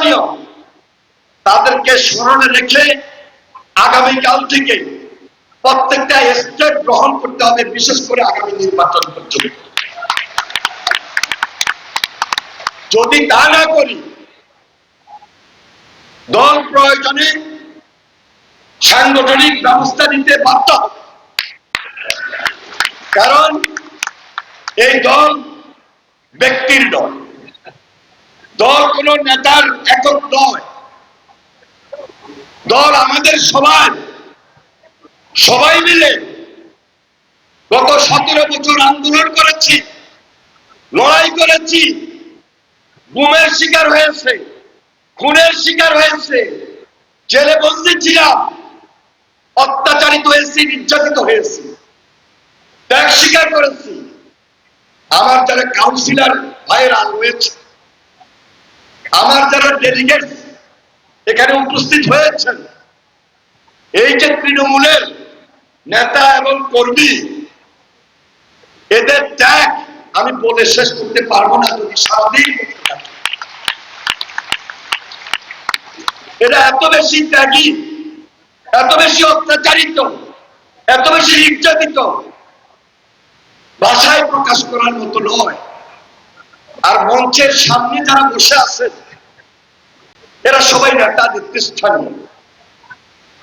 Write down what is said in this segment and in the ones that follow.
প্রয়োজনীয় তাদেরকে স্মরণে রেখে আগামীকাল থেকে প্রত্যেকটা স্টেপ গ্রহণ করতে হবে, বিশেষ করে আগামী নির্বাচন পর্যন্ত। যদি তা না করি, দল প্রয়োজনে সাংগঠনিক ব্যবস্থা নিতে বাধ্য কারণ এই দল ব্যক্তির দল। দল কোন নেতার একক নয় দল আমাদের সবার সবাই মিলে গত সতেরো বছর আন্দোলন করেছি, লড়াই করেছি। গুমের শিকার হয়েছে, খুনের শিকার হয়েছে। জেলে বন্দি ছিলাম, অত্যাচারিত হয়েছি, নির্যাতিত হয়েছি। ত্যাগ স্বীকার করেছি। আমার যারা কাউন্সিলর ভাইরা রয়েছে আমার যারা ডেলিগেট এখানে উপস্থিত হয়েছেন, এই যে তৃণমূলের নেতা এবং কর্মী, এদের ত্যাগ আমি বলে শেষ করতে পারব না, যদি সারাদিন। এরা এত বেশি ত্যাগী, এত বেশি অত্যাচারিত, এত বেশি নির্যাতিত, ভাষায় প্রকাশ করার মতো নয় আর মঞ্চের সামনে যারা বসে আছেন এরা সবাই নেতা নেতৃস্থানীয়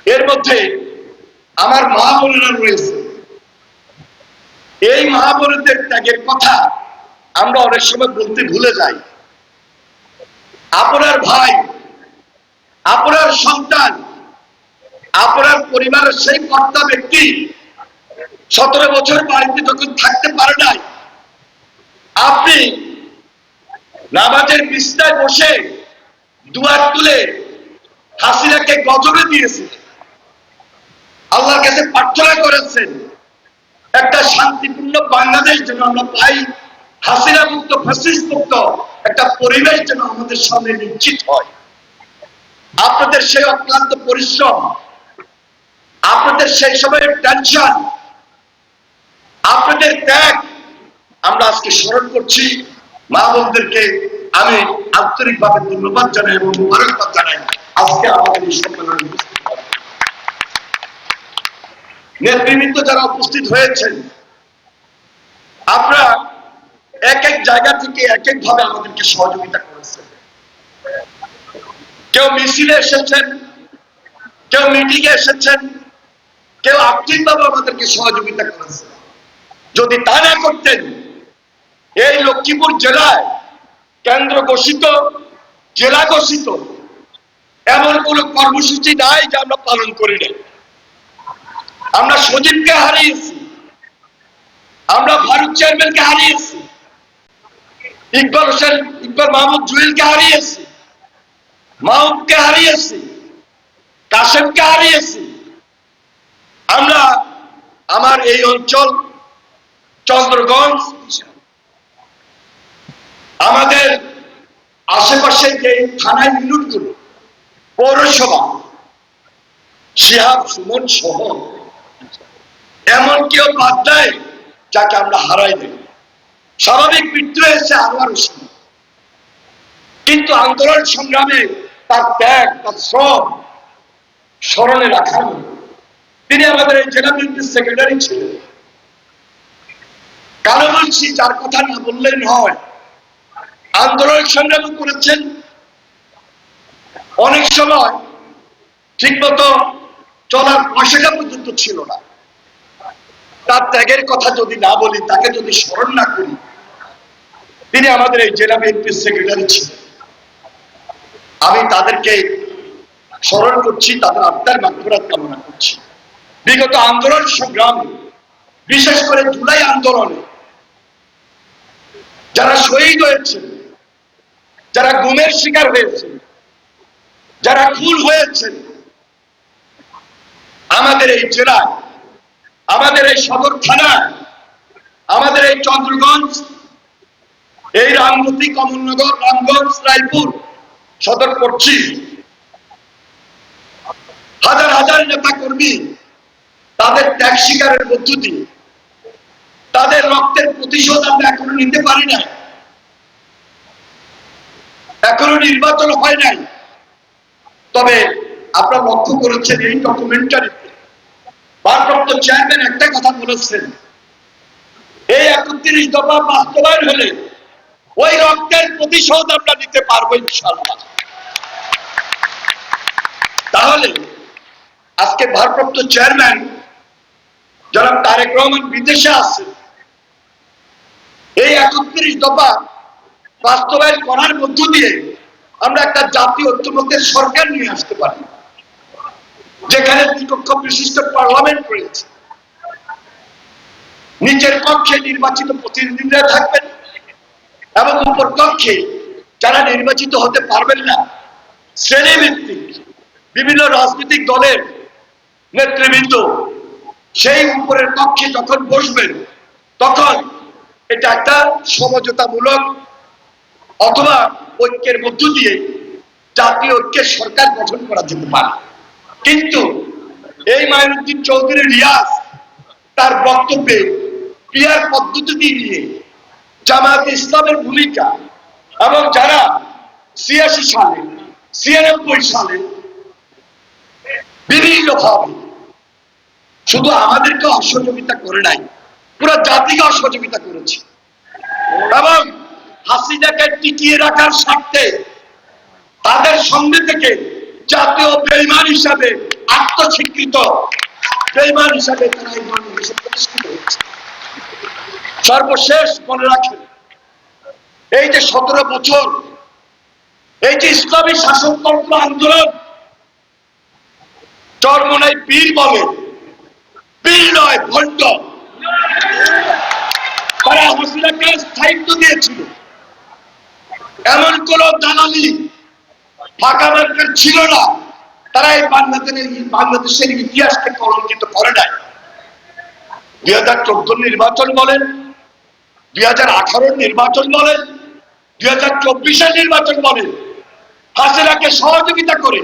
এর মধ্যে আমার মা বোনেরা রয়েছে। এই মা ত্যাগের কথা আমরা অনেক সময় বলতে ভুলে যাই। আপনার ভাই, আপনার সন্তান, আপনার পরিবারের সেই কর্তা ব্যক্তি সতেরো বছর বাড়িতে যখন থাকতে পারে নাই, আপনি নামাজের বিস্তায় বসে দুয়ার তুলে হাসিনাকে গজবে দিয়েছিলেন আল্লাহর কাছে প্রার্থনা করেছেন, একটা শান্তিপূর্ণ বাংলাদেশ যেন আমরা পাই হাসিনা মুক্ত ফ্যাসিস মুক্ত একটা পরিবেশ যেন আমাদের সামনে নিশ্চিত হয়। আপনাদের সেই অক্লান্ত পরিশ্রম, আপনাদের সেই সময়ের টেনশন আপনাদের ত্যাগ আমরা আজকে স্মরণ করছি। মা বোনদেরকে আমি আন্তরিকভাবে ধন্যবাদ জানাই এবং মুবারকবাদ জানাই। আজকে আমাদের এই সম্মেলনে। নেতৃবৃন্দ যারা উপস্থিত হয়েছেন, আপনারা এক এক জায়গা থেকে এক এক ভাবে আমাদেরকে সহযোগিতা করেছেন। কেউ মিছিলে এসেছেন, কেউ মিটিং এ এসেছেন, কেউ আর্থিকভাবে আমাদেরকে সহযোগিতা করেছেন। যদি তা না করতেন এই লক্ষ্মীপুর জেলায় কেন্দ্র ঘোষিত, জেলা ঘোষিত। এমন কোন কর্মসূচি নাই যা আমরা পালন করি নাই। আমরা সজীবকে হারিয়েছি। আমরা ভারত চেয়ারম্যানকে হারিয়েছি। ইকবাল হোসেন, ইকবাল মাহমুদ জুয়েলকে হারিয়েছি। মাহমুদকে হারিয়েছি। কাশেমকে হারিয়েছি। আমরা, আমার এই অঞ্চল, চন্দ্রগঞ্জ আমাদের আশেপাশে যে থানা ইউনিটগুলো, পৌরসভা শিহাব সুমন সহ, এমন কেউ বাদ দেয় যাকে আমরা হারাই দেই স্বাভাবিক মৃত্যু হয়েছে আনোয়ার হোসেন। কিন্তু আন্দোলন সংগ্রামে তার ত্যাগ, তার শ্রম স্মরণে রাখার। তিনি আমাদের এই জেলা বিএনপির সেক্রেটারি ছিলেন। কারও বলছি, যার কথা না বললে নয় আন্দোলন সংগ্রাম করেছেন। অনেক সময় ঠিক মতো চলার পয়সাটা পর্যন্ত ছিল না। তার ত্যাগের কথা যদি না বলি, তাকে যদি স্মরণ না করি, তিনি আমাদের এই জেলা বিএনপির সেক্রেটারি ছিলেন। আমি তাদেরকে স্মরণ করছি, তাদের আত্মার মাত্রাত কামনা করছি। বিগত আন্দোলন সংগ্রামে, বিশেষ করে জুলাই আন্দোলনে যারা শহীদ হয়েছে যারা গুমের শিকার হয়েছে, যারা খুন হয়েছে, আমাদের এই জেলায়, আমাদের এই সদর থানায় আমাদের এই চন্দ্রগঞ্জ, এই রামগতি কমলনগর, রামগঞ্জ, রায়পুর, সদর করছি। হাজার হাজার নেতা কর্মী তাদের ত্যাগ শিকারের দিয়ে তাদের রক্তের প্রতিশোধ আমরা এখনও নিতে পারি না এখনও নির্বাচন হয় নাই। তবে আপনারা লক্ষ্য করেছেন এই ডকুমেন্টারিতে ভারপ্রাপ্ত চেয়ারম্যান একটা কথা বলেছেন। এই একত্রিশ দফা বাস্তবায়ন হলে ওই রক্তের প্রতিশোধ আমরা নিতে পারব ইনশাল্লাহ তাহলে আজকে ভারপ্রাপ্ত চেয়ারম্যান যারা তারেক রহমান বিদেশে আছে এই একত্রিশ দফা বাস্তবায়ন করার মধ্য দিয়ে আমরা একটা জাতীয় ঐক্যমত্যের সরকার নিয়ে আসতে পারি। যেখানে দ্বিকক্ষ বিশিষ্ট পার্লামেন্ট রয়েছে। নিচের কক্ষে নির্বাচিত প্রতিনিধিরা থাকবেন এবং উপর কক্ষে যারা নির্বাচিত হতে পারবেন না, শ্রেণীভিত্তিক বিভিন্ন রাজনৈতিক দলের নেতৃবৃন্দ সেই উপরের কক্ষে যখন বসবেন, তখন এটা একটা সমঝোতামূলক অথবা ঐক্যের মধ্য দিয়ে জাতীয় ঐক্যের সরকার গঠন করা যেতে পারে। কিন্তু এই মাইনুদ্দিন চৌধুরী রিয়াজ তার বক্তব্যে ক্রিয়ার পদ্ধতি নিয়ে জামাত ইসলামের ভূমিকা এবং যারা ছিয়াশি সালে, ছিয়ানব্বই সালে বিভিন্ন ভাবে শুধু আমাদেরকে অসহযোগিতা করে নাই, পুরো জাতিকে অসহযোগিতা করেছে। এবং হাসিনাকে টিকিয়ে রাখার স্বার্থে তাদের সঙ্গে থেকে জাতীয় বেইমান হিসাবে আত্মস্বীকৃত বেইমান হিসাবে তারা এই বাংলাদেশে প্রতিষ্ঠিত হয়েছে। সর্বশেষ মনে রাখেন, এই যে সতেরো বছর, এই যে ইসলামী শাসনতন্ত্র আন্দোলন চরমনাই পীর বলে পীর নয়, ভণ্ড। তারা হাসিনাকে স্থায়িত্ব দিয়েছিল। এমন কোন দালালি ফাঁকা মার্কেট ছিল না। তারা এই বাংলাদেশের বাংলাদেশের ইতিহাসকে কলঙ্কিত করে নাই। দুই হাজার চোদ্দ নির্বাচন বলেন, দুই হাজার আঠারোর নির্বাচন বলেন, দুই হাজার চব্বিশের নির্বাচন বলেন। হাসিনাকে সহযোগিতা করে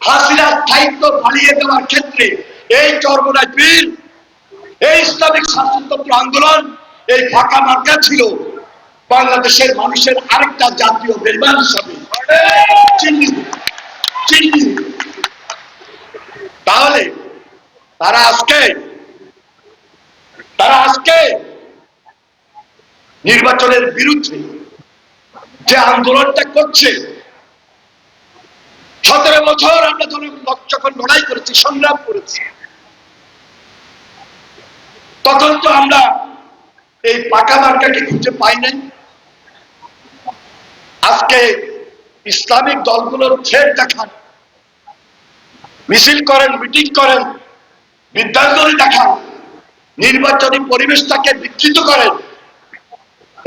হাসিনা স্থায়িত্ব বাড়িয়ে দেওয়ার ক্ষেত্রে এই চর্মনায় বীর, এই ইসলামিক শাসনতন্ত্র আন্দোলন, এই ফাঁকা মার্কা ছিল। বাংলাদেশের মানুষের আরেকটা জাতীয় বেমান হিসাবে। তাহলে তারা আজকে তারা আজকে নির্বাচনের বিরুদ্ধে যে আন্দোলনটা করছে, সতেরো বছর আমরা যখন লড়াই করেছি, সংগ্রাম করেছি, তখন তো আমরা এই পাকা মার্কাকে খুঁজে পাই নাই। আজকে ইসলামিক দলগুলোর থ্রেট দেখান। মিছিল করেন, মিটিং করেন বিদ্যাঞ্জলি দেখান। নির্বাচনী পরিবেশটাকে বিকৃত করেন।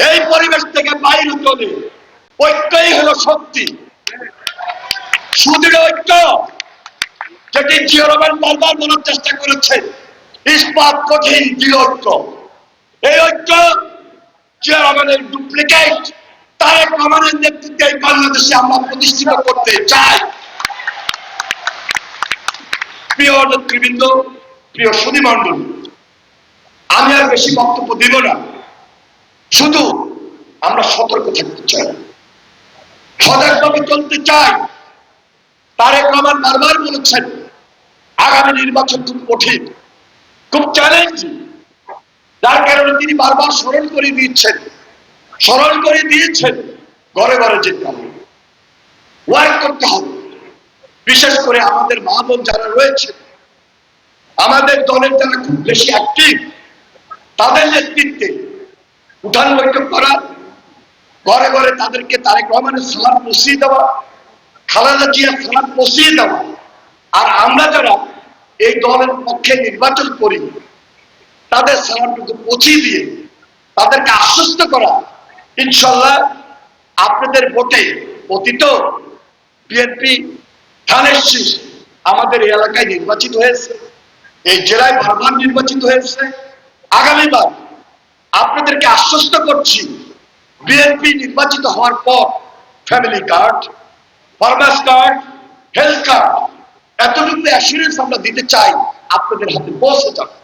এই পরিবেশ থেকে বাইরে চলে ঐক্যই হলো শক্তি। সুদৃঢ় ঐক্য যেটি জিয়া রহমান বারবার বলার চেষ্টা করেছে। ইস্পাত কঠিন, দৃঢ় ঐক্য। এই ঐক্য জিয়া রহমানের ডুপ্লিকেট তারেক রহমানের নেতৃত্বে এই বাংলাদেশে আমরা প্রতিষ্ঠিত করতে চাই। প্রিয় নেতৃবৃন্দ, প্রিয় সুধীমণ্ডল, আমি আর বেশি বক্তব্য দিব না। শুধু আমরা সতর্ক থাকতে চাই। সজাগভাবে চলতে চাই। তারেক রহমান বারবার বলেছেন, আগামী নির্বাচন খুব কঠিন, খুব চ্যালেঞ্জিং যার কারণে তিনি বারবার স্মরণ করে দিচ্ছেন। স্মরণ করে দিয়েছেন, ঘরে ঘরে যেতে হবে। ওয়ার্ক করতে হবে। বিশেষ করে আমাদের মা বোন যারা রয়েছে, আমাদের দলের যারা খুব বেশি অ্যাক্টিভ তাদের নেতৃত্বে উঠান বৈঠক করা, ঘরে ঘরে তাদেরকে তারেক রহমানের সালাম পৌঁছিয়ে দেওয়া, খালেদা জিয়ার সালাম পৌঁছিয়ে দেওয়া। আর আমরা যারা এই দলের পক্ষে নির্বাচন করি, তাদের সালামটুকু পৌঁছিয়ে দিয়ে তাদেরকে আশ্বস্ত করা ইনশাল্লাহ আপনাদের ভোটে অতীত বিএনপি আমাদের এলাকায় নির্বাচিত হয়েছে, এই জেলায় বারবার নির্বাচিত হয়েছে। আগামীবার আপনাদেরকে আশ্বস্ত করছি, বিএনপি নির্বাচিত হওয়ার পর family card farmers card, health card, এতটুকু অ্যাসুরেন্স আমরা দিতে চাই, আপনাদের হাতে পৌঁছে যাবে।